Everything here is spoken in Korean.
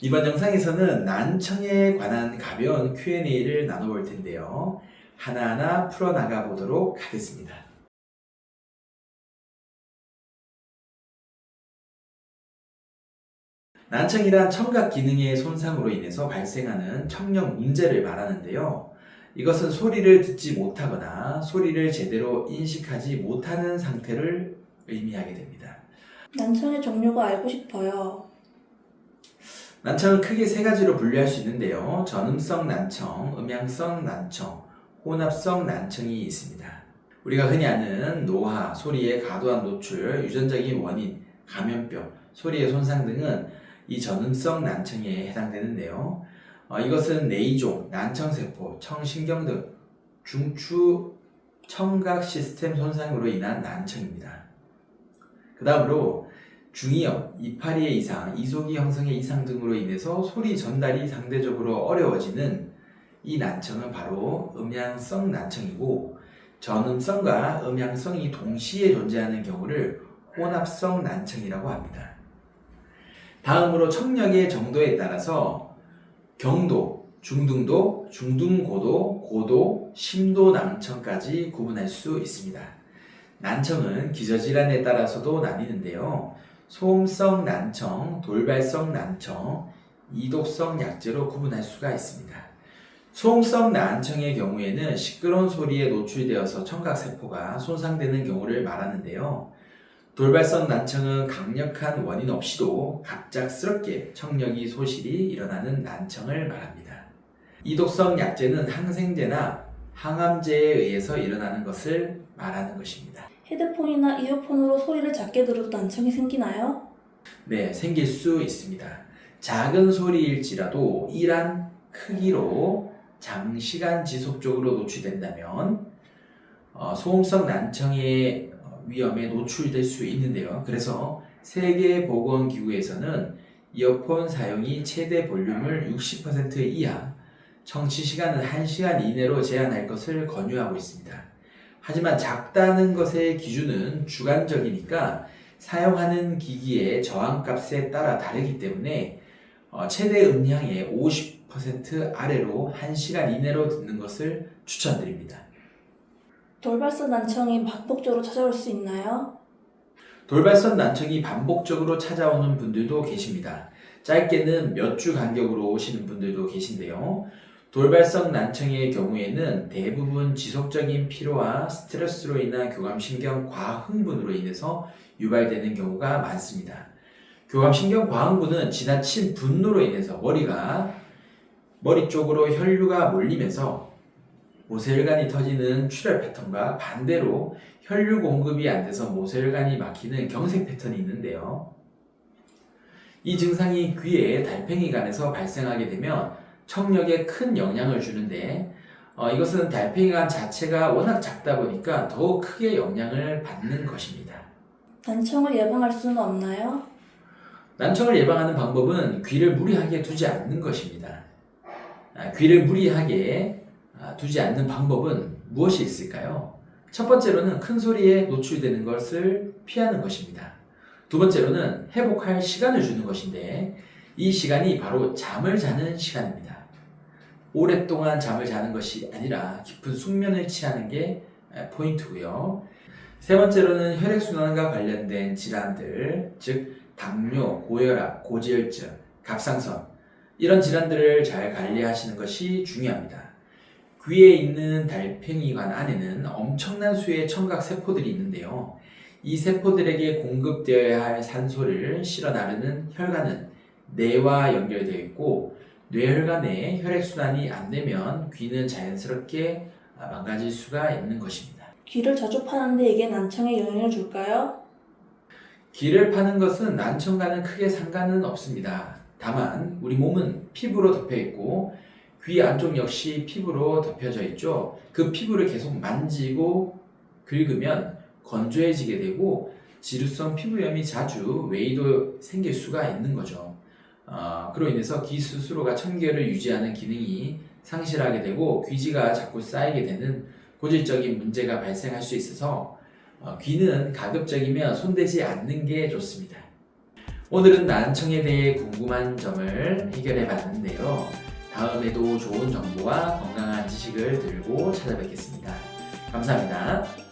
이번 영상에서는 난청에 관한 가벼운 Q&A를 나눠볼 텐데요. 하나하나 풀어나가 보도록 하겠습니다. 난청이란 청각 기능의 손상으로 인해서 발생하는 청력 문제를 말하는데요. 이것은 소리를 듣지 못하거나 소리를 제대로 인식하지 못하는 상태를 의미하게 됩니다. 난청의 종류가 알고 싶어요. 난청은 크게 세 가지로 분류할 수 있는데요. 전음성 난청, 음향성 난청, 혼합성 난청이 있습니다. 우리가 흔히 아는 노화, 소리의 과도한 노출, 유전적인 원인, 감염병, 소리의 손상 등은 이 전음성 난청에 해당되는데요. 어, 이것은 뇌이종, 난청세포, 청신경 등 중추 청각 시스템 손상으로 인한 난청입니다. 그 다음으로 중이염, 이파리의 이상, 이속이 형성의 이상 등으로 인해서 소리 전달이 상대적으로 어려워지는 이 난청은 바로 음향성 난청이고 전음성과 음향성이 동시에 존재하는 경우를 혼합성 난청이라고 합니다. 다음으로 청력의 정도에 따라서 경도, 중등도, 중등고도, 고도, 심도 난청까지 구분할 수 있습니다. 난청은 기저질환에 따라서도 나뉘는데요. 소음성 난청, 돌발성 난청, 이독성 약제로 구분할 수가 있습니다. 소음성 난청의 경우에는 시끄러운 소리에 노출되어서 청각세포가 손상되는 경우를 말하는데요. 돌발성 난청은 강력한 원인 없이도 갑작스럽게 청력이 소실이 일어나는 난청을 말합니다. 이독성 약제는 항생제나 항암제에 의해서 일어나는 것을 말하는 것입니다. 헤드폰이나 이어폰으로 소리를 작게 들어도 난청이 생기나요? 네, 생길 수 있습니다. 작은 소리일지라도 이란 크기로 장시간 지속적으로 노출된다면 어, 소음성 난청의 어, 위험에 노출될 수 있는데요. 그래서 세계보건기구에서는 이어폰 사용이 최대 볼륨을 60% 이하, 청취 시간은 1시간 이내로 제한할 것을 권유하고 있습니다. 하지만 작다는 것의 기준은 주관적이니까 사용하는 기기의 저항값에 따라 다르기 때문에 어, 최대 음량의 50% 아래로 1시간 이내로 듣는 것을 추천드립니다. 돌발성 난청이 반복적으로 찾아올 수 있나요? 돌발성 난청이 반복적으로 찾아오는 분들도 계십니다. 짧게는 몇 주 간격으로 오시는 분들도 계신데요. 돌발성 난청의 경우에는 대부분 지속적인 피로와 스트레스로 인한 교감신경 과흥분으로 인해서 유발되는 경우가 많습니다. 교감신경 과흥분은 지나친 분노로 인해서 머리가 머리 쪽으로 혈류가 몰리면서 모세혈관이 터지는 출혈 패턴과 반대로 혈류 공급이 안 돼서 모세혈관이 막히는 경색 패턴이 있는데요. 이 증상이 귀에 달팽이관에서 발생하게 되면 청력에 큰 영향을 주는데 어, 이것은 달팽이관 자체가 워낙 작다 보니까 더욱 크게 영향을 받는 것입니다. 난청을 예방할 수는 없나요? 난청을 예방하는 방법은 귀를 무리하게 두지 않는 것입니다. 아, 귀를 무리하게 아, 두지 않는 방법은 무엇이 있을까요? 첫 번째로는 큰 소리에 노출되는 것을 피하는 것입니다. 두 번째로는 회복할 시간을 주는 것인데 이 시간이 바로 잠을 자는 시간입니다. 오랫동안 잠을 자는 것이 아니라 깊은 숙면을 취하는 게 포인트고요. 세 번째로는 혈액순환과 관련된 질환들, 즉 당뇨, 고혈압, 고지혈증, 갑상선 이런 질환들을 잘 관리하시는 것이 중요합니다. 귀에 있는 달팽이관 안에는 엄청난 수의 청각 세포들이 있는데요. 이 세포들에게 공급되어야 할 산소를 실어 나르는 혈관은 뇌와 연결되어 있고 뇌혈관에 혈액순환이 안 되면 귀는 자연스럽게 망가질 수가 있는 것입니다. 귀를 자주 파는데 이게 난청에 영향을 줄까요? 귀를 파는 것은 난청과는 크게 상관은 없습니다. 다만 우리 몸은 피부로 덮여 있고 귀 안쪽 역시 피부로 덮여져 있죠. 그 피부를 계속 만지고 긁으면 건조해지게 되고 지루성 피부염이 자주 외이도 생길 수가 있는 거죠. 어, 그로 인해서 귀 스스로가 청결을 유지하는 기능이 상실하게 되고 귀지가 자꾸 쌓이게 되는 고질적인 문제가 발생할 수 있어서 어, 귀는 가급적이면 손대지 않는 게 좋습니다. 오늘은 난청에 대해 궁금한 점을 해결해 봤는데요. 다음에도 좋은 정보와 건강한 지식을 들고 찾아뵙겠습니다. 감사합니다.